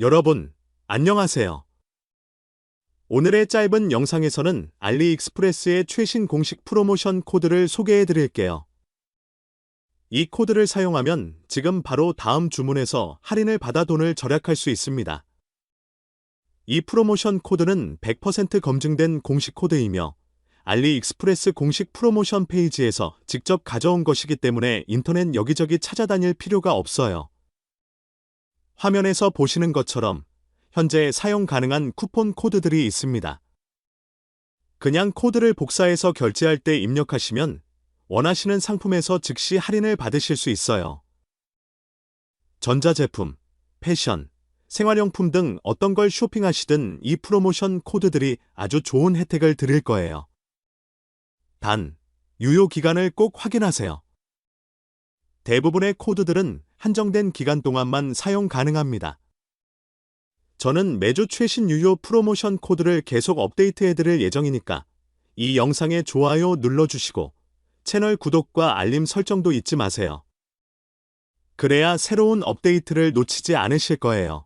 여러분, 안녕하세요. 오늘의 짧은 영상에서는 알리익스프레스의 최신 공식 프로모션 코드를 소개해 드릴게요. 이 코드를 사용하면 지금 바로 다음 주문에서 할인을 받아 돈을 절약할 수 있습니다. 이 프로모션 코드는 100% 검증된 공식 코드이며 알리익스프레스 공식 프로모션 페이지에서 직접 가져온 것이기 때문에 인터넷 여기저기 찾아다닐 필요가 없어요. 화면에서 보시는 것처럼 현재 사용 가능한 쿠폰 코드들이 있습니다. 그냥 코드를 복사해서 결제할 때 입력하시면 원하시는 상품에서 즉시 할인을 받으실 수 있어요. 전자제품, 패션, 생활용품 등 어떤 걸 쇼핑하시든 이 프로모션 코드들이 아주 좋은 혜택을 드릴 거예요. 단, 유효 기간을 꼭 확인하세요. 대부분의 코드들은 한정된 기간 동안만 사용 가능합니다. 저는 매주 최신 유효 프로모션 코드를 계속 업데이트해 드릴 예정이니까 이 영상에 좋아요 눌러주시고 채널 구독과 알림 설정도 잊지 마세요. 그래야 새로운 업데이트를 놓치지 않으실 거예요.